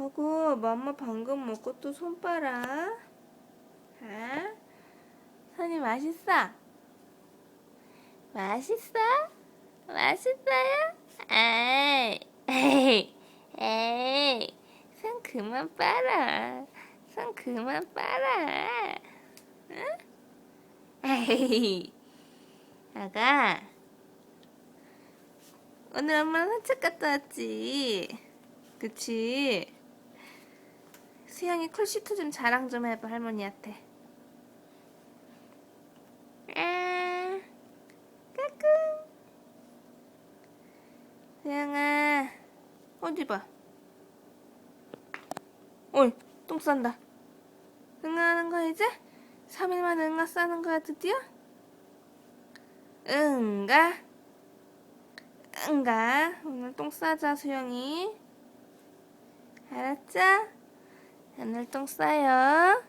하고 맘마 방금 먹고 또손 빨아. 아? 선이 맛있어? 맛있어? 맛있어요? 에이, 에이, 에이, 손 그만 빨아. 손 그만 빨아. 응? 에이, 아가, 오늘 엄마랑 산책 갔다 왔지? 그치? 수영이 콜시트 좀 자랑 좀 해봐, 할머니한테. 아, 까꿍. 수영아, 어디 봐. 어이, 똥 싼다. 응아하는 거야, 이제? 3일 만에 응아 싸는 거야, 드디어? 응가? 응가? 오늘 똥 싸자, 수영이. 알았죠? 오늘 똥 싸요.